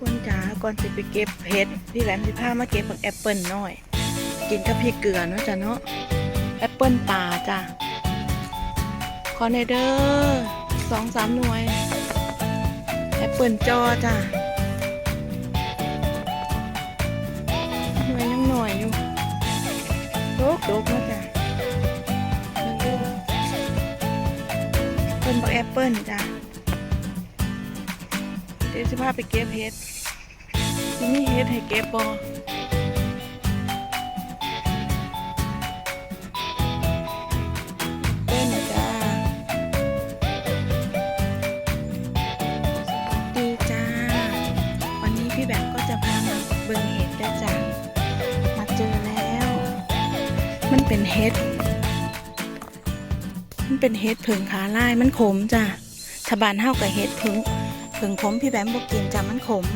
คนจ๋าก่อนสิไปเก็บเห็ดพี่แหลมสิพามาเก็บผักแอปเปิลหน่อย กินกับพริกเกลือเนาะจ้ะเนาะแอปเปิลป่าจ้ะคอนเนเดอร์สองสามหน่วยแอปเปิลจอจ้ะหน่วยยังหน่อยอยู่โดกโดกเนาะจ้ะเป็นบักแอปเปิลจ้ะเดี๋ยวสิพาไปเก็บเห็ด ที่นี่เห็ดให้เก็บบอเต้นจ้าดีจ้าวันนี้พี่แบงก็จะพามาเบิ่งเห็ดด้วยจ้ามาเจอแล้วมันเป็นเห็ด มันเป็นเห็ดผึ่งขาลายมันขมจ้ะถ้าบานเฮากับเห็ดผึ่งผึ่งขมพี่แบมบอกกินจ้ะมันขม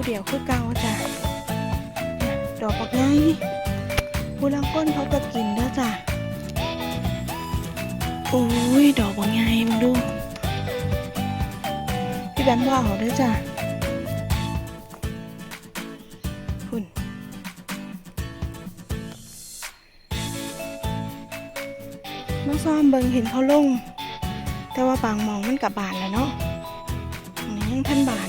ผู้เดียวคือเก่าจ้ะดอกบักไงผู้ลังก้นเขาก็กินเด้อจ้ะโอ้ยดอกบักไงมึงดูพี่แบมว่าเอาด้อจ้ะคุณมาซ้อมเบิงเห็นเขาลง แต่ว่าบางมองมันกับบานแล้วเนาะนี้ยังท่านบาน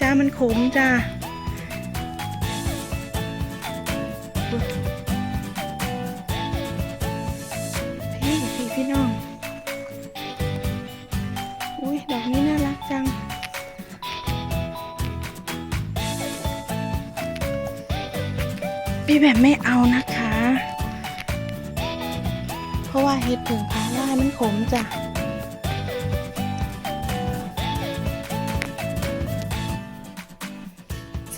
จ้ามันขมจ้าพี่พี่พี่น้อง อุ้ยดอกนี้น่ารักจัง พี่แบบไม่เอานะคะ เพราะว่าเห็ดผึ่งพาล่ามันขมจ้ะ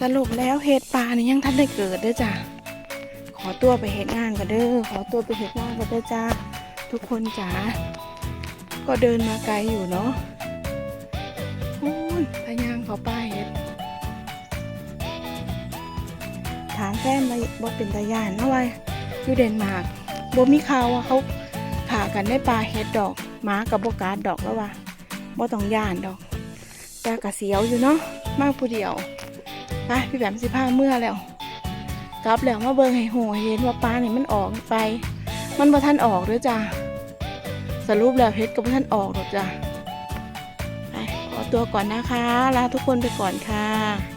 สรุปแล้วเห็ดป่านี่ยังทันได้เกิดเด้อจ้ะ ขอตัวไปเห็ดงานกันเด้อ ขอตัวไปเห็ดงานกันเด้อจ้า ทุกคนจ๋า ก็เดินมาไกลอยู่เนาะพูนพยายามเขาป้าเห็ด ถามแฟนว่าบ่เป็นตาย่านเนาะว่าอยู่เดนมาร์กบ่มีข่าวว่าเขาขากันได้ปลาเฮ็ดดอกหมากับโบกาดดอกแล้วว่าบ่ต้องย่านดอกแต่กะเสียวอยู่เนาะมากผู้เดียว ไปพี่แบมสิผ้าเมื่อแล้ว กลับแล้วมาเบิ่งให้โหเห็นว่าปลาเนี่ยมันออกไป มันบ่ท่านออกด้อจ้ะสรุปแล้วเพชรก็บ่ทันออกหรอกจ้ะไปขอตัวก่อนนะคะลาทุกคนไปก่อนค่ะ